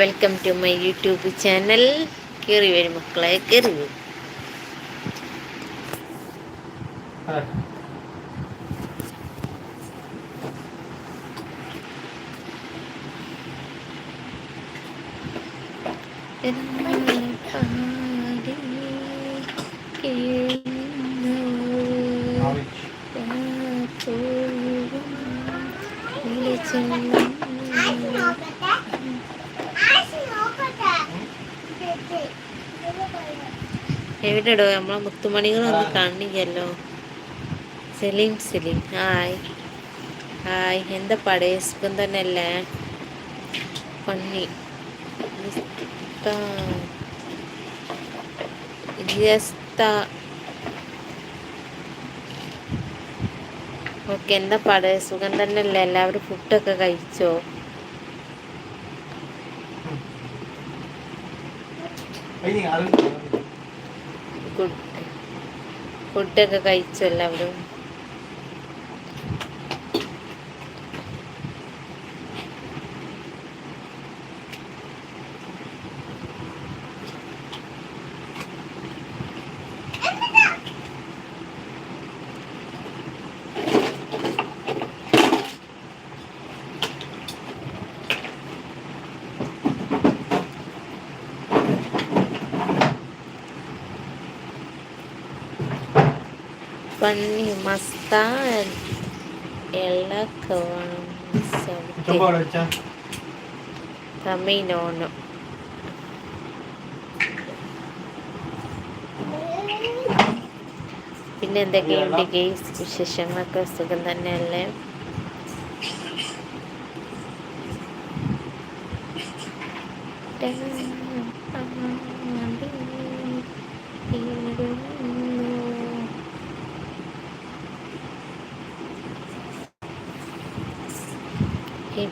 Welcome to my YouTube channel കയറി വരും മക്കളെ കയറി വരും. എവിടെടോ നമ്മളെ മുത്തുമണികളൊന്ന് കാണിക്കല്ലോ. സെലീം സെലീം. ഹായ്. ഹായ്. എന്താ പടയ സുഖം തന്നെയല്ലേ? പണ്ണി ഓക്കെ എന്താ പടയ സുഖം തന്നെയല്ലേ? എല്ലാവരും ഫുഡൊക്കെ കഴിച്ചോ? ഫുഡൊക്കെ കഴിച്ചു എല്ലാവരും. പന്നി മസ്താൻ തമിനോno പിന്നെ എന്തൊക്കെയുണ്ട് ഗെയ്സ് വിശേഷങ്ങളൊക്കെ സുഖം തന്നെയല്ലേ Thank Ravi,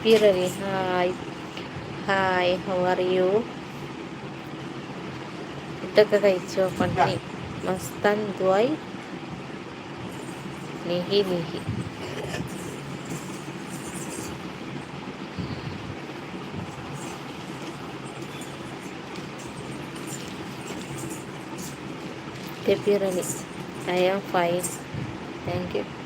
Hi. Hi, how are you? Ito ka kay Chopan ni Mastan Dway. Nihi, nihi. I am fine. Thank you.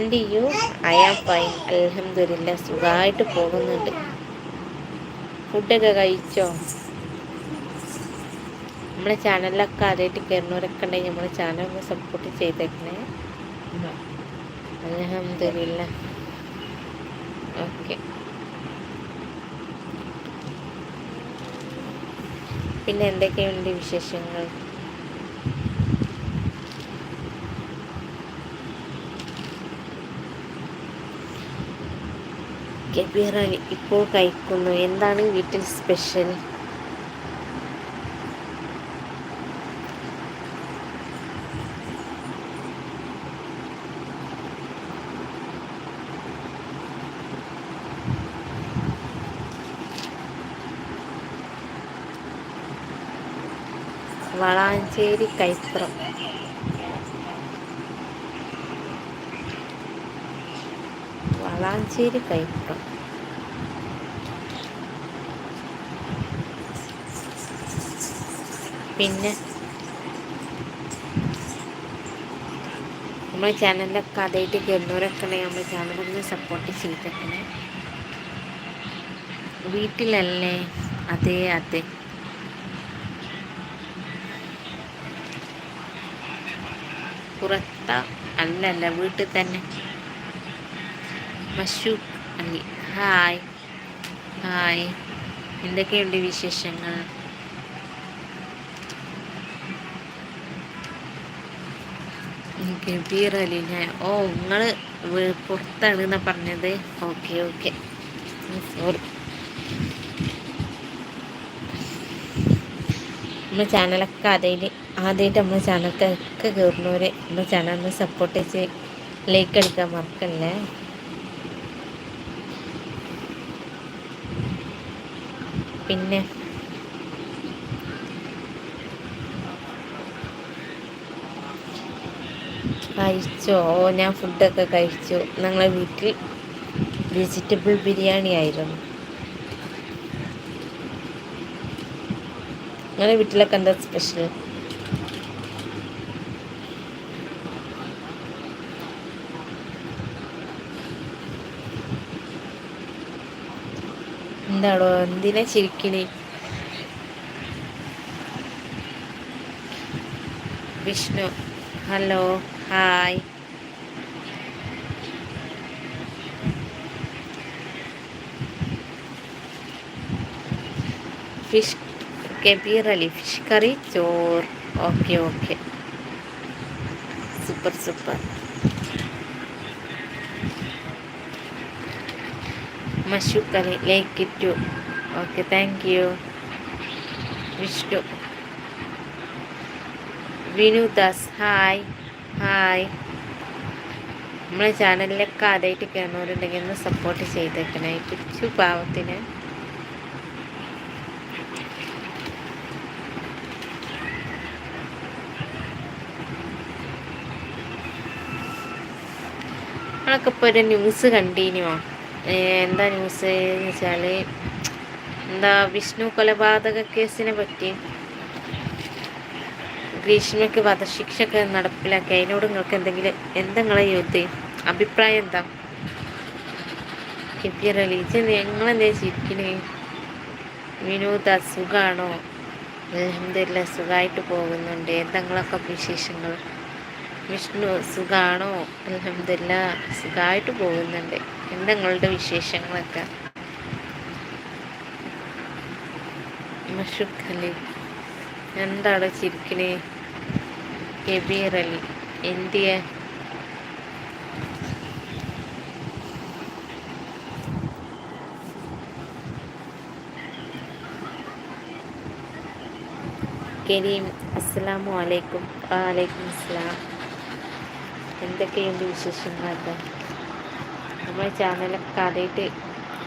Aunty you I am fine. അലഹമില്ല സുഖമായിട്ട് പോകുന്നുണ്ട്. ഫുഡൊക്കെ കഴിച്ചോ? നമ്മളെ ചാനലിലൊക്കെ ആദ്യമായിട്ട് കയറുന്നവരൊക്കെ ഉണ്ടെങ്കിൽ നമ്മുടെ ചാനൽ ഒന്ന് സപ്പോർട്ട് ചെയ്തേക്കണേ. അലഹമില്ല ഓക്കെ. പിന്നെ എന്തൊക്കെയുണ്ട് വിശേഷങ്ങൾ? ബിറാണി ഇപ്പോൾ കഴിക്കുന്നു. എന്താണ് വീട്ടിൽ സ്പെഷ്യൽ വളാഞ്ചേരി കൈപ്പുറം. വളാഞ്ചേരി കൈപ്പുറം പിന്നെ നമ്മുടെ ചാനലിലൊക്കെ ആദ്യമായിട്ട് കയറുന്നവരൊക്കെ ഉണ്ടെങ്കിൽ നമ്മുടെ ചാനലൊന്ന് സപ്പോർട്ട് ചെയ്തേക്കണേ. വീട്ടിലല്ലേ? അതെ അതെ. പുറത്ത അല്ലല്ല വീട്ടിൽ തന്നെ. മഷൂഖ് അലി. ഹായ്. ഹായ്. എന്തൊക്കെയുണ്ട് വിശേഷങ്ങൾ? ഗബീർ അലി ഞാൻ ഓ നിങ്ങൾ പുറത്താണ് എന്നാ പറഞ്ഞത്? Okay okay. സോറി. നമ്മുടെ ചാനലൊക്കെ ആദ്യമായിട്ട് ആദ്യമായിട്ട് നമ്മുടെ ചാനലൊക്കെ കയറുന്നവർ നമ്മുടെ ചാനലിന് സപ്പോർട്ട് ചെയ്ത് ലൈക്ക് എടുക്കാൻ മറക്കല്ലേ? പിന്നെ. കഴിച്ചോ? ഓ ഞാൻ ഫുഡൊക്കെ കഴിച്ചു. ഞങ്ങളെ വീട്ടിൽ വെജിറ്റബിൾ ബിരിയാണി ആയിരുന്നു. നിങ്ങളുടെ വീട്ടിലൊക്കെ എന്താ സ്പെഷ്യൽ എന്തിനാ ചിരിക്കണേ? Vishnu hello hi. Fish Kabeer Ali fish curry Chor okay okay. Super super. Mashook Ali like it okay thank you Vishnu Vinudas hi hi നമ്മളെ ചാനലിലൊക്കെ ആദ്യമായിട്ട് കയറുന്നവരുണ്ടെങ്കിൽ ഒന്ന് സപ്പോർട്ട് ചെയ്തേക്കണേ. പിച്ചു പാവത്തിന്. നമ്മളൊക്കെ ഇപ്പോൾ ഒരു ന്യൂസ് കണ്ടിന്യൂ എന്താ ന്യൂസ് എന്ന് വെച്ചാൽ എന്താ വിഷ്ണു കൊലപാതക കേസിനെ പറ്റി ഗ്രീഷ്മയ്ക്ക് വധശിക്ഷയൊക്കെ നടപ്പിലാക്കി അതിനോട് നിങ്ങൾക്ക് എന്തെങ്കിലും എന്തെങ്കിലും യൂത്ത് അഭിപ്രായം എന്താ? കിപ്പിയർ അലീച്ച് നിങ്ങളെന്തേ ചിരിക്കണേ? വിനോദ സുഖാണോ? എന്തെല്ലാം സുഖമായിട്ട് പോകുന്നുണ്ട്. എന്തെങ്കിലുമൊക്കെ വിശേഷങ്ങൾ? വിഷ്ണു സുഖാണോ? അലഹമില്ല സുഖമായിട്ട് പോകുന്നുണ്ട്. എന്താ വിശേഷങ്ങളൊക്കെ? മഷുഖ് അലി എന്താണ് ചിരിക്കണേ? കബീർ അലി എന്തിയ? കരീം അസ്സാം വലൈക്കും വാലൈക്കും അസ്സലാം. എന്തൊക്കെയുണ്ട് വിശേഷങ്ങളൊക്കെ? നമ്മുടെ ചാനലൊക്കെ ആദ്യമായിട്ട്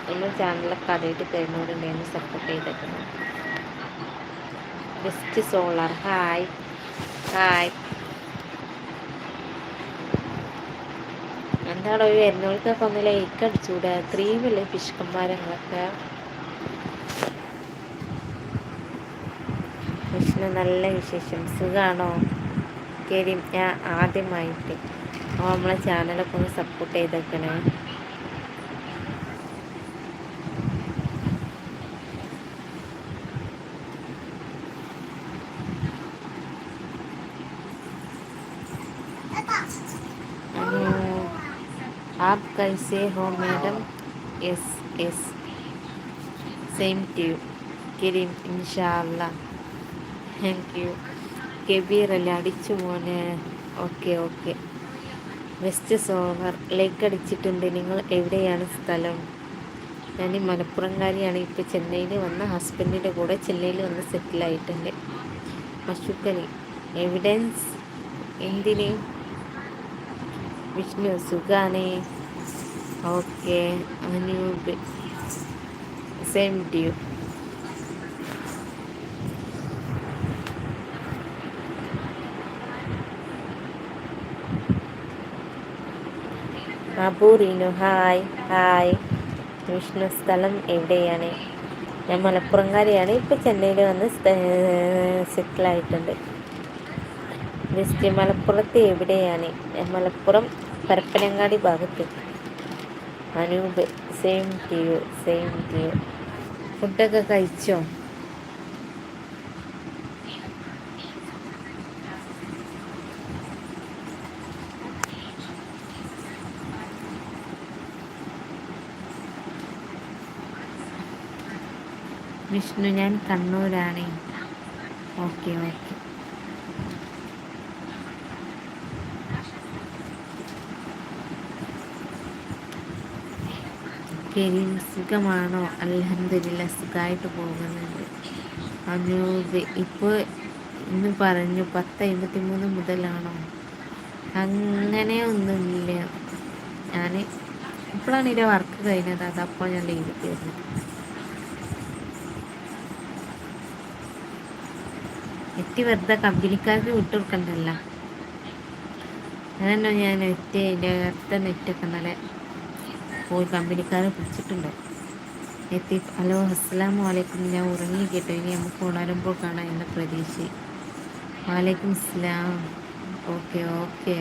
നമ്മുടെ ചാനലൊക്കെ ആദ്യമായിട്ട് തരുന്നവരുണ്ടെന്ന് സപ്പോർട്ട് ചെയ്തേക്കണം. ബെസ്റ്റ് സോളാർ ഹായ് ഹായ് എന്താണോ ഈ വരുന്നവർക്കൊക്കെ ഒന്ന് ലൈക്ക് അടിച്ചുകൂടെ അത്രയുമല്ലേ പിഷ്കന്മാരങ്ങളൊക്കെ വിഷ്ണു നല്ല വിശേഷം. സുഖമാണോ കരീം ഞാൻ ആദ്യമായിട്ട്. നമ്മളെ ചാനലൊക്കെ ഒന്ന് സപ്പോർട്ട് ചെയ്തേക്കണേ. കൈസേ ഹോ madam yes yes same to Kareem ഇൻഷാല്ല താങ്ക് യു കബീർ അല്ലേ? അടിച്ചു മോനെ. Okay okay west solar like അടിച്ചിട്ടുണ്ട്. നിങ്ങൾ എവിടെയാണ് സ്ഥലം? ഞാൻ മലപ്പുറംകാരിയാണ്. ഇപ്പോൾ ചെന്നൈയിൽ വന്ന ഹസ്ബൻഡിന്റെ കൂടെ ചെന്നൈയിൽ വന്ന് സെറ്റിലായിട്ടുണ്ട് മഷുക്കലി എവിഡൻസ് എന്തിന്? വിഷ്ണു സുഖാനേ ഓക്കെ. അനൂപ് സെയിം ടു അബൂറിനു ഹായ്. ഹായ്. വിഷ്ണു സ്ഥലം എവിടെയാണ്? ഞാൻ മലപ്പുറംകാരിയാണ്. ഇപ്പോൾ ചെന്നൈയിൽ വന്ന് സെറ്റിലായിട്ടുണ്ട്. വെസ്റ്റ് മലപ്പുറത്ത് എവിടെയാണ്? മലപ്പുറം പരപ്പനങ്ങാടി ഭാഗത്ത് Anoop same to you same to you ഫുഡൊക്കെ കഴിച്ചോ? വിഷ്ണു ഞാൻ കണ്ണൂരാണ്. Okay okay. കരീം സുഖമാണോ? അലഹമില്ല സുഖമായിട്ട് പോകുന്നുണ്ട്. അനൂപ് ഇപ്പോൾ ഇന്ന് പറഞ്ഞു പത്ത് അമ്പത്തി മൂന്ന് മുതലാണോ? അങ്ങനെ ഒന്നുമില്ല. ഞാൻ ഇപ്പോഴാണ് ഇതിന്റെ വർക്ക് കഴിഞ്ഞത്. അതപ്പോൾ ഞാൻ ലീവ് തരുന്നത് എത്തി വെറുതെ കമ്പനിക്കാർക്ക് വിട്ടുകൊടുക്കണ്ടല്ല. അതന്നെ ഞാൻ നെറ്റ് നേരത്തെ നെറ്റൊക്കെ ഇന്നലെ പോയി കമ്പനിക്കാരെ പിടിച്ചിട്ടുണ്ട്. എത്തി ഹലോ അസ്സാം അലൈക്കും ഞാൻ ഉറങ്ങി കേട്ടോ. ഇനി നമുക്ക് ഉണരുമ്പോൾ കാണാം എന്ന പ്രതീക്ഷ. വലൈക്കും slam okay okay.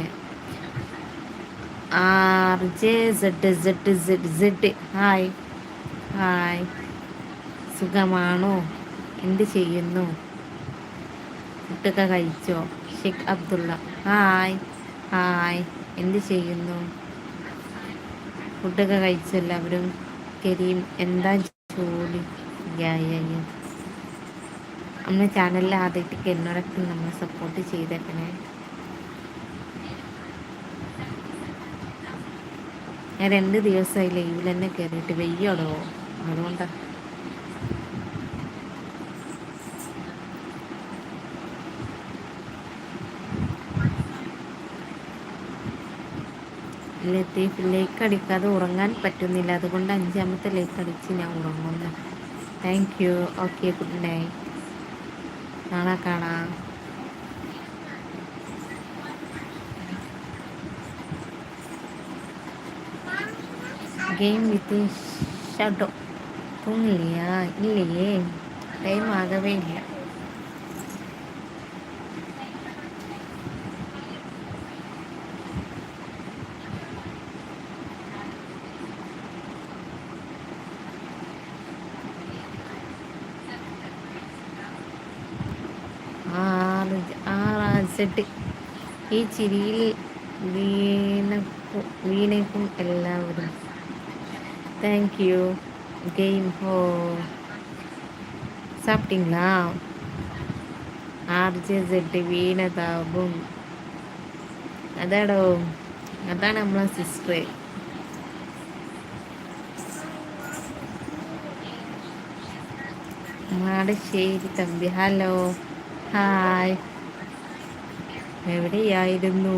R J Z Z Z Z. Hi hi. സുഖമാണോ? എന്ത് ചെയ്യുന്നു? ഫുഡൊക്കെ കഴിച്ചോ? ഷെഖ് അബ്ദുള്ള. Hi hi. എന്ത് ചെയ്യുന്നു? ഫുഡൊക്കെ കഴിച്ചു എല്ലാവരും കരീം എന്താ ജോലി? നമ്മുടെ ചാനലിൽ ആദ്യമായിട്ട് എന്നോടൊക്കെ നമ്മൾ സപ്പോർട്ട് ചെയ്തേക്കണേ. ഞാൻ രണ്ട് ദിവസമായി ലൈവിൽ തന്നെ കയറിയിട്ട് വെയ്യോടോ? അതുകൊണ്ടാണ് ലത്തീഫ് ലേക്ക് അടിക്കാതെ ഉറങ്ങാൻ പറ്റുന്നില്ല. അതുകൊണ്ട് അഞ്ചാമത്തെ ലേക്ക് അടിച്ച് ഞാൻ ഉറങ്ങുന്നു. Thank you okay good night നാളെ കാണാം. ഗെയിം വിത്ത് ഷഡോ തൂങ്ങില്ല. ഇല്ലയേ ടൈം ആകവേ ഇല്ല. ആറ് സെറ്റ് ഈ ചിരിയിൽ വീണക്കും വീണയ്ക്കും എല്ലാവരും താങ്ക് யூ கெய்ம் ஹோ சாப்பிட்டீங்களா ആർജെ സെഡ് വീണതാവും അതാടോ അതാണ് നമ്മളെ sister Madasseri Thampi hello hi എവിടെയായിരുന്നു?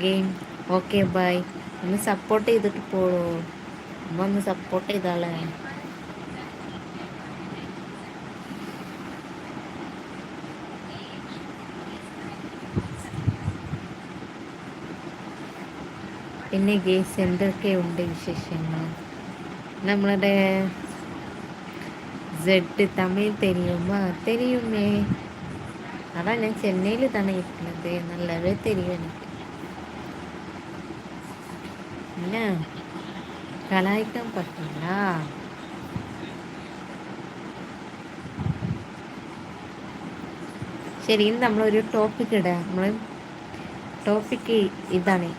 ഗെയിം. Okay bye. ഒന്ന് സപ്പോർട്ട് ചെയ്തിട്ട് പോളൂ അമ്മ ഒന്ന് സപ്പോർട്ട് ചെയ്താളേ പിന്നെ ഗെയ്സ് എന്തൊക്കെയുണ്ട് വിശേഷങ്ങൾ? നമ്മളുടെ സെഡ് തമിഴ് തെരിയുമാ തെരിയുമേ അതാ ഞാൻ ചെന്നൈയിൽ തന്നെ ഇരിക്കുന്നത് നല്ലവരെ തെരിയും എനിക്ക് പിന്നെ കലായിക്കാൻ പറ്റില്ല ശരി ഇന്ന് നമ്മളൊരു ടോപ്പിക് ഇടാം നമ്മൾ ടോപ്പിക്ക് ഇതാണ്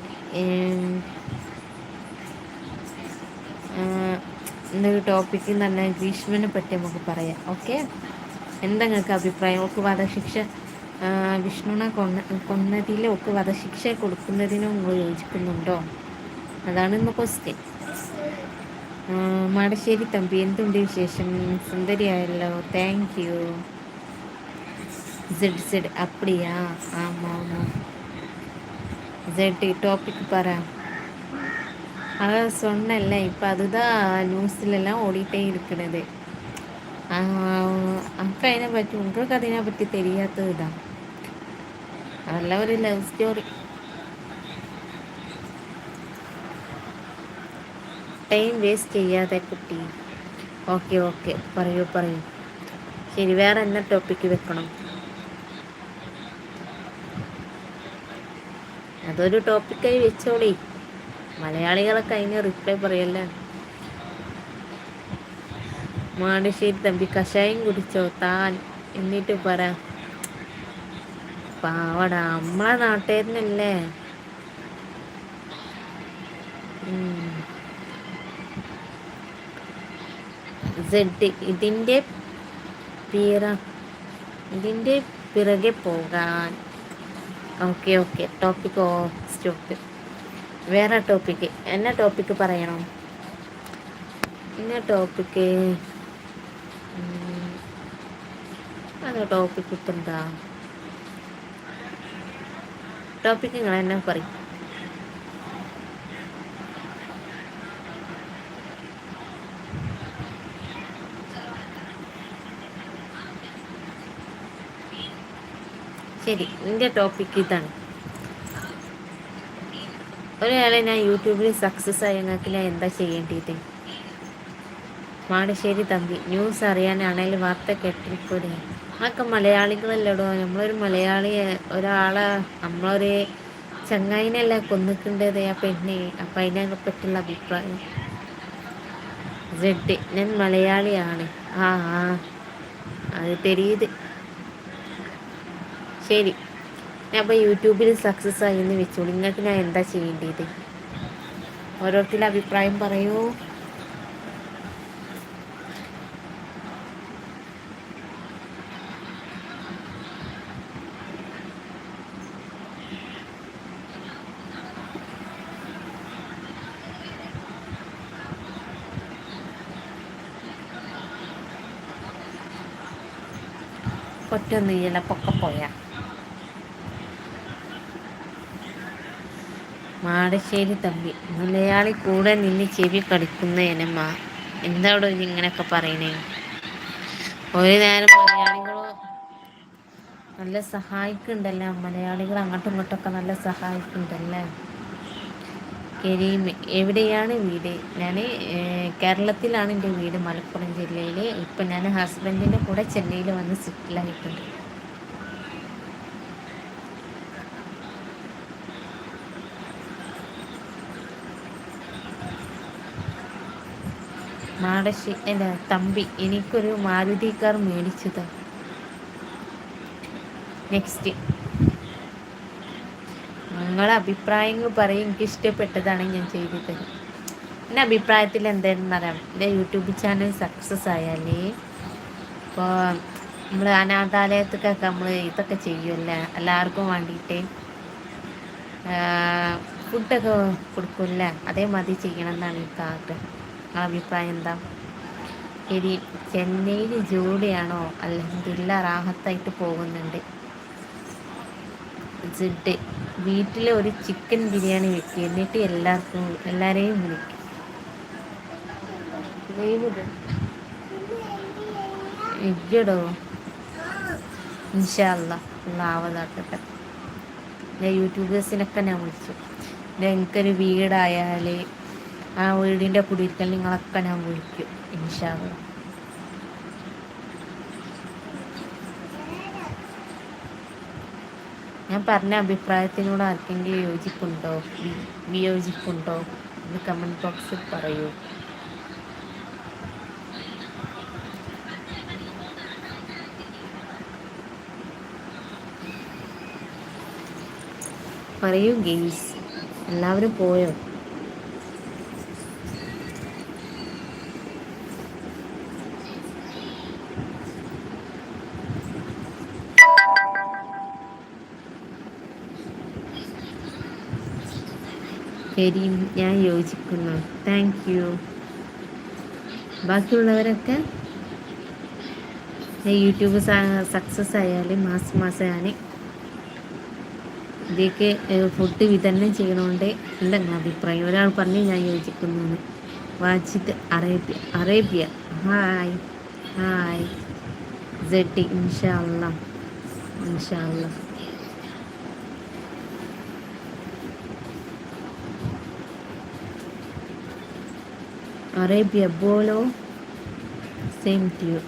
എന്തൊരു ടോപ്പിക് എന്ന് പറഞ്ഞാൽ ഗ്രീഷ്മനെ പറ്റി നമുക്ക് പറയാം ഓക്കെ എന്താ നിങ്ങൾക്ക് അഭിപ്രായം? ഒക്കെ വധശിക്ഷ വിഷ്ണുവിനെ കൊന്ന കൊന്നതിൽ ഒക്കെ വധശിക്ഷ കൊടുക്കുന്നതിനും യോജിക്കുന്നുണ്ടോ? അതാണ് ഇന്ന് ക്വസ്റ്റ്യൻ മടശ്ശേരി തമ്പി എന്തുണ്ട് വിശേഷം? സുന്ദരിയായല്ലോ താങ്ക് യു സെഡ് സെഡ് അപ്പടിയാ? ആ ആമാ സെഡ് ടോപ്പിക് പറ. அதான் சொன்னேன்ல இப்போ அதுதான் நியூஸ்லலாம் ஓடிட்டே இருக்கிறது அக்கா என்னை பற்றி உங்களுக்கு അതിനെ പറ്റി தெரியாதது தான் அதெல்லாம் ஒரு லவ் ஸ்டோரி ടൈം വേസ്റ്റ് ചെയ്യാതെ കുട്ടി ഓക്കെ ഓക്കെ പറയൂ പറയൂ ശരി വേറെ എന്നാ ടോപ്പിക്ക് വെക്കണം അതൊരു ടോപ്പിക്കായി വെച്ചോളി മലയാളികളൊക്കെ അതിന് റിപ്ലൈ പറയല്ലേ? മാടശ്ശേരി തമ്പി കഷായം കുടിച്ചോ? താൻ എന്നിട്ട് പറ. പാവട നമ്മളെ നാട്ടുകാരനല്ലേ? സെഡ് ഇതിന്റെ പിറ ഇതിന്റെ പിറകെ പോകാൻ. ഓക്കെ ഓക്കെ ടോപ്പിക് ഓ സ്റ്റോപ്പ് വേറെ ടോപ്പിക്ക് എന്ന ടോപ്പിക്ക് പറയണം? ഇന്ന ടോപ്പിക്ക് അത് ടോപ്പിക്ക് ഇപ്പം എന്താ ടോപ്പിക്ക് നിങ്ങൾ എന്നെ പറയും? ശരി എന്റെ ടോപ്പിക്ക് ഇതാണ്. ഒരാളെ ഞാൻ യൂട്യൂബിൽ സക്സസ് ആയെങ്കിൽ എന്താ ചെയ്യേണ്ടത് മാടശ്ശേരി തമ്പി ന്യൂസ് അറിയാനാണെങ്കിൽ വാർത്ത കേട്ടിരിക്കൂടെ. അതൊക്കെ മലയാളികളല്ലടോ? നമ്മളൊരു മലയാളി ഒരാളെ നമ്മളൊരു ചങ്ങായിനല്ല കൊന്നിക്കേണ്ടത്? ആ പെണ്ണെ അപ്പം അതിനെ പറ്റിയുള്ള അഭിപ്രായം. ജെഡ് ഞാൻ മലയാളിയാണ്. ആ ആ. അത് തെരീത്. ശരി. ഞാൻ യൂട്യൂബിൽ സക്സസ് ആയി എന്ന് വെച്ചോളൂ. നിങ്ങൾക്ക് ഞാൻ എന്താ ചെയ്യേണ്ടത്? ഓരോരുത്തരുടെ അഭിപ്രായം പറയൂ? ഒറ്റ നീല പൊക്കെ പോയാ. മാടശ്ശേരി തമ്പി. മലയാളി കൂടെ നിന്ന് ചെവി കടിക്കുന്ന എനമ്മ എന്താണ് ഇങ്ങനെയൊക്കെ പറയണേ? ഒരു നേരം മലയാളികളോ നല്ല സഹായിക്കുന്നുണ്ടല്ലേ? മലയാളികൾ അങ്ങോട്ടും ഇങ്ങോട്ടൊക്കെ നല്ല സഹായിക്കുന്നുണ്ടല്ലേ? കരീം എവിടെയാണ് വീട്? ഞാൻ കേരളത്തിലാണ് എന്റെ വീട് മലപ്പുറം ജില്ലയിൽ ഇപ്പം ഞാൻ ഹസ്ബൻഡിന്റെ കൂടെ ചെന്നൈയിൽ വന്ന് സെറ്റിലായിട്ടുണ്ട് മാടശ്ശി അല്ല തമ്പി എനിക്കൊരു മാരുതി കാർ മേടിച്ചത് നെക്സ്റ്റ് നിങ്ങളെ അഭിപ്രായങ്ങൾ പറയും എനിക്ക് ഇഷ്ടപ്പെട്ടതാണ് ഞാൻ ചെയ്തു തരും എന്റെ അഭിപ്രായത്തിൽ എന്തായിരുന്നു അറിയാം. എന്റെ യൂട്യൂബ് ചാനൽ സക്സസ് ആയാലേ ഇപ്പോൾ നമ്മൾ അനാഥാലയത്തൊക്കെ നമ്മൾ ഇതൊക്കെ ചെയ്യുമല്ലേ എല്ലാവർക്കും വേണ്ടിയിട്ട് ഫുഡൊക്കെ കൊടുക്കില്ല അതേമാതിരി ചെയ്യണം എന്നാണ് എനിക്ക് ആഗ്രഹം. അഭിപ്രായം എന്താ? ഇനി ചെന്നൈയിൽ ജോലിയാണോ അല്ലെങ്കിൽ റാഹത്തായിട്ട് പോകുന്നുണ്ട്? ജിഡ് വീട്ടിൽ ഒരു ചിക്കൻ ബിരിയാണി വെക്കുക എന്നിട്ട് എല്ലാവർക്കും എല്ലാവരെയും വിളിക്കും. ഇജ്ജടോ ഇൻഷാല്ല ആവതാക്കട്ടെ ഞാൻ യൂട്യൂബേഴ്സിനൊക്കെ ഞാൻ വിളിച്ചു. എനിക്കൊരു വീടായാൽ ആ വീടിന്റെ കുടിയിരിക്കൽ നിങ്ങളൊക്കെ ഞാൻ വിളിക്കും ഇൻഷാല്ല ഞാൻ പറഞ്ഞ അഭിപ്രായത്തിനോട് ആർക്കെങ്കിലും യോജിപ്പുണ്ടോ? വിയോജിപ്പുണ്ടോ? എന്ന് കമന്റ് ബോക്സിൽ പറയൂ. പറയൂ ഗെയിംസ്. എല്ലാവരും പോയോ? കരീം ഞാൻ യോജിക്കുന്നു. താങ്ക് യു ബാക്കിയുള്ളവരൊക്കെ? യൂട്യൂബ് സക്സസ് ആയാൽ മാസം മാസം ഞാൻ ഇതൊക്കെ ഫുഡ് വിതരണം ചെയ്യണോണ്ട് എന്തെങ്കിലും അഭിപ്രായം. ഒരാൾ പറഞ്ഞ് ഞാൻ യോജിക്കുന്നു Wajid Arabia Arabia. Hi hi jetty ഇൻഷാല്ല അല്ലാ ഇൻഷാ ബോലോ same to you.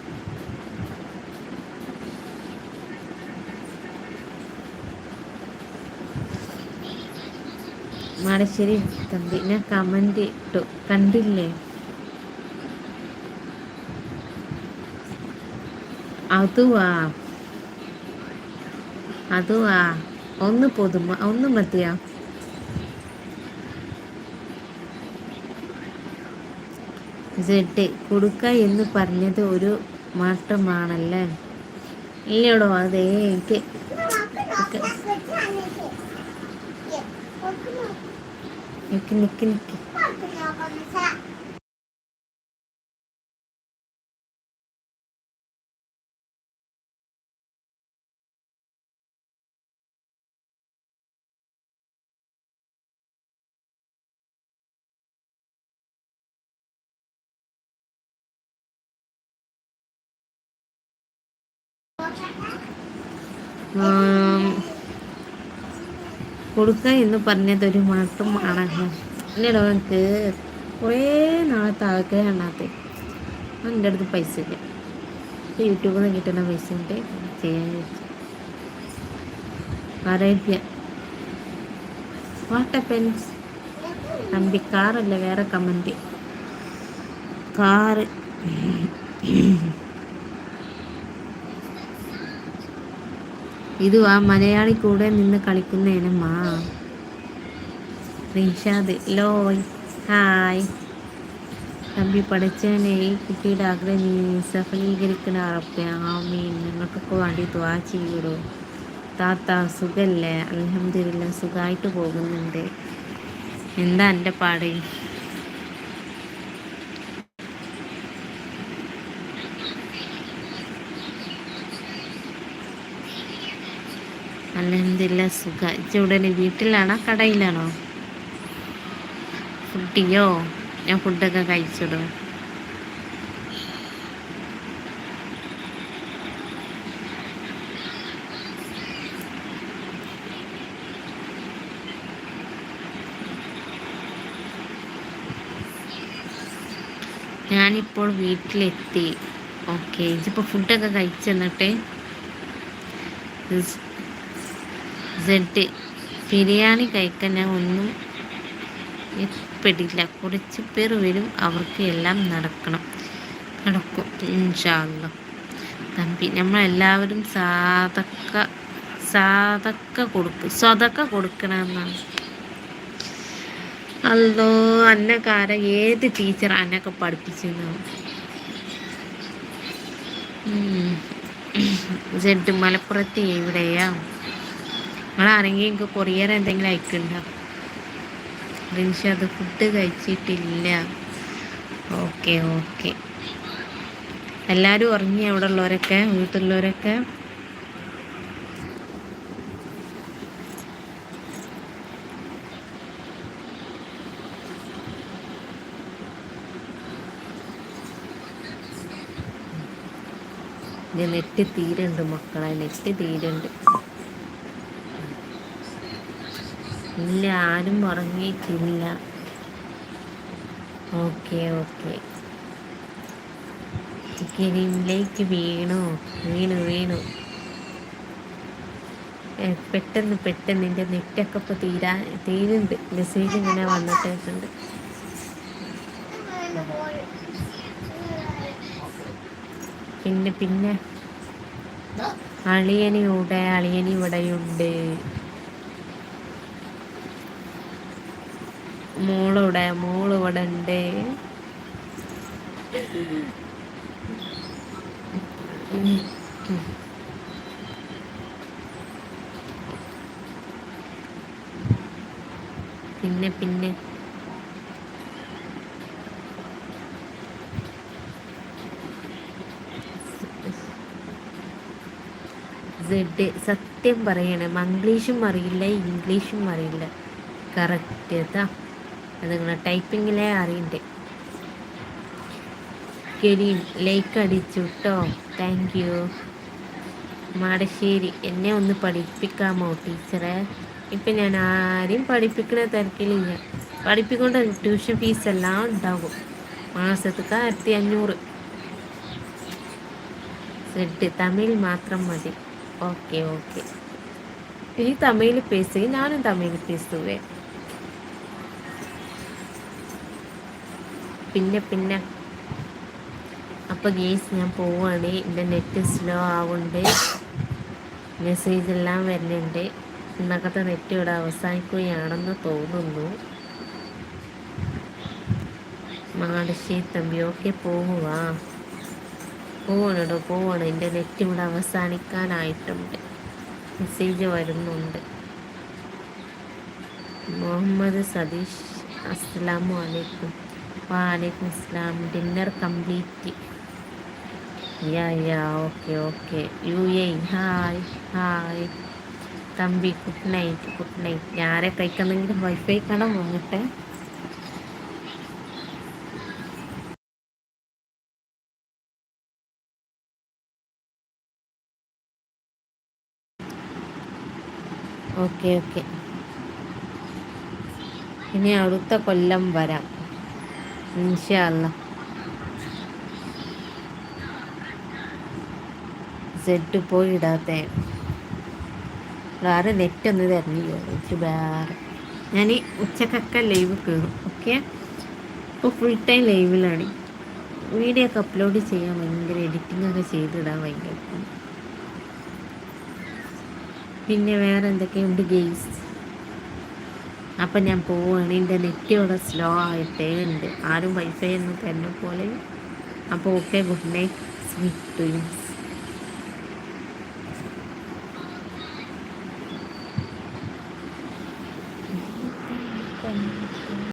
Madassery Thampi ഞാൻ കമന്റ് ഇട്ടു. കണ്ടില്ലേ? അതുവാ. അതുവാ. ഒന്ന് പൊതുമ ഒന്ന് മതിയാ? സെഡ് കൊടുക്ക എന്ന് പറഞ്ഞത് ഒരു മാറ്റമാണല്ലേ ഇല്ലടോ അതേ എനിക്ക് നിക്ക് നിക്ക് നിക്ക്. കൊടുക്ക എന്ന് പറഞ്ഞതൊരു മാത്രം ആണല്ലോ എന്നടോ എനിക്ക് കുറേ നാളത്തെ ആഗ്രഹമാണത് എന്റെ അടുത്ത് പൈസ ഇല്ല. യൂട്യൂബിൽ നിന്ന് കിട്ടുന്ന പൈസ കൊണ്ട് ചെയ്യാൻ ആരോഗ്യ വാട്ട പെൻസ് തമ്പി കാറല്ല വേറെ കമന്റ്. കാറ്. ഇത് ആ മലയാളി കൂടെ നിന്ന് കളിക്കുന്നതിനമ്മാ റിഷാദ് ലോയ് ഹായ്. തമ്പി പഠിച്ചവനെ ഈ കുട്ടിയുടെ ആഗ്രഹം നീ സഫലീകരിക്കുന്ന ആമീൻ. നിങ്ങൾക്കൊക്കെ വേണ്ടി ദ്വാ ചെയ്യൂടോ? താത്ത സുഖല്ലേ? അലഹമ്മദില്ല സുഖമായിട്ട് പോകുന്നുണ്ട്. എന്താ എന്റെ പാട്? അലഹമില്ല സുഖ. ചൂടന് വീട്ടിലാണോ? കടയിലാണോ? ഫുഡിയോ ഞാൻ ഫുഡൊക്കെ കഴിച്ചിടും. ഞാനിപ്പോൾ വീട്ടിലെത്തി. ഓക്കെ ഇതിപ്പോൾ ഫുഡൊക്കെ കഴിച്ചെന്നിട്ട്. സെഡ് ബിരിയാണി കഴിക്കാൻ ഞാൻ ഒന്നും പെടില്ല കുറച്ച് പേർ വരും അവർക്ക് എല്ലാം നടക്കണം. നടക്കും. ഇൻഷാല്ല തമ്പി നമ്മളെല്ലാവരും സാധക്ക സാധക്ക കൊടുക്കും സ്വതക്ക കൊടുക്കണമെന്നാണ്. അല്ലോ അന്നക്കാര ഏത് ടീച്ചർ അന്നൊക്കെ പഠിപ്പിച്ചിരുന്നു ജഡ് മലപ്പുറത്ത് എവിടെയാ? നിങ്ങളാണെങ്കിൽ എനിക്ക് കൊറിയർ എന്തെങ്കിലും അയക്കണ്ട? റിൻഷ അത് ഫുഡ് കഴിച്ചിട്ടില്ല. Okay okay. എല്ലാവരും ഉറങ്ങി അവിടെ ഉള്ളവരൊക്കെ വീട്ടിലുള്ളവരൊക്കെ? നെറ്റ് തീരുണ്ട് മക്കളെ നെറ്റ് തീരുണ്ട്. ഇല്ല ആരും ഉറങ്ങിയിട്ടില്ല. Okay okay. ചിക്കനിലേക്ക് വീണു വീണു വീണു. പെട്ടെന്ന് പെട്ടെന്ന് എന്റെ നെറ്റൊക്കെ ഇപ്പോൾ തീരാ തീരുണ്ട് മെസ്സേജ് ഇങ്ങനെ വന്നിട്ടുണ്ട് പിന്നെ പിന്നെ. അളിയനിവിടെ അളിയനി ഇവിടെയുണ്ട് മോളിവിടെ ഉണ്ട് പിന്നെ. പിന്നെ സത്യം പറയണേ. മംഗ്ലീഷും അറിയില്ല ഇംഗ്ലീഷും അറിയില്ല. കറക്റ്റ് അതാ അത് നിങ്ങളെ ടൈപ്പിങ്ങിലേ അറിയണ്ടേ കരീം ലൈക്ക് അടിച്ചു കേട്ടോ താങ്ക് യു മാടശ്ശേരി എന്നെ ഒന്ന് പഠിപ്പിക്കാമോ ടീച്ചറെ? ഇപ്പം ഞാൻ ആരെയും പഠിപ്പിക്കണ തിരക്കിലില്ല. പഠിപ്പിക്കൊണ്ട് ട്യൂഷൻ ഫീസ് എല്ലാം ഉണ്ടാകും. മാസത്തേക്ക് ആയിരത്തി അഞ്ഞൂറ് സെഡ് തമിഴ് മാത്രം മതി. ഓക്കെ ഓക്കെ ഈ തമിഴിൽ പേസ് ഞാനും തമിഴിൽ പേസുവേ പിന്നെ പിന്നെ. അപ്പോൾ ഗേസ് ഞാൻ പോവാണ്. എന്റെ നെറ്റ് സ്ലോ ആവുന്നുണ്ട് മെസ്സേജ് എല്ലാം വരുന്നുണ്ട്. ഇന്നക്കത്തെ നെറ്റ് ഇവിടെ അവസാനിക്കുകയാണെന്ന് തോന്നുന്നു. മാടശ്ശേ തമ്പി ഓക്കെ പോവുക പോവണോ പോവണം. എന്റെ നെറ്റ് ഇവിടെ അവസാനിക്കാനായിട്ടുണ്ട്. മെസ്സേജ് വരുന്നുണ്ട്. മുഹമ്മദ് സതീഷ് അസ്സലാമു അലൈക്കും. വാലൈക്കും ഇസ്ലാം dinner complete. Okay okay. U A hi hi. Thampi good night good night. ഞാരെ കഴിക്കുന്നെങ്കിലും വൈഫൈ കാണാൻ വന്നിട്ട്. Okay okay. ഇനി അടുത്ത കൊല്ലം വരാം. ഇൻഷല്ല സെറ്റ് പോയി ഇടാത്ത. വേറെ നെറ്റ് തരുന്നില്ല എനിക്ക് വേറെ. ഞാൻ ഉച്ചക്കൊക്കെ ലൈവ് കയറും ഓക്കെ ഇപ്പോൾ ഫുൾ ടൈം ലൈവിലാണ് വീഡിയോ ഒക്കെ അപ്ലോഡ് ചെയ്യാൻ ഭയങ്കര എഡിറ്റിംഗ് ഒക്കെ ചെയ്തിടാൻ ഭയങ്കര പിന്നെ വേറെ എന്തൊക്കെയുണ്ട് ഗെയിംസ് അപ്പം ഞാൻ പോവുകയാണ് എന്റെ നെറ്റ് ഇവിടെ സ്ലോ ആയിട്ടേ ഉണ്ട്. ആരും വൈഫൈ ഒന്നും തരുന്ന പോലെ. അപ്പോൾ okay good night sweet dreams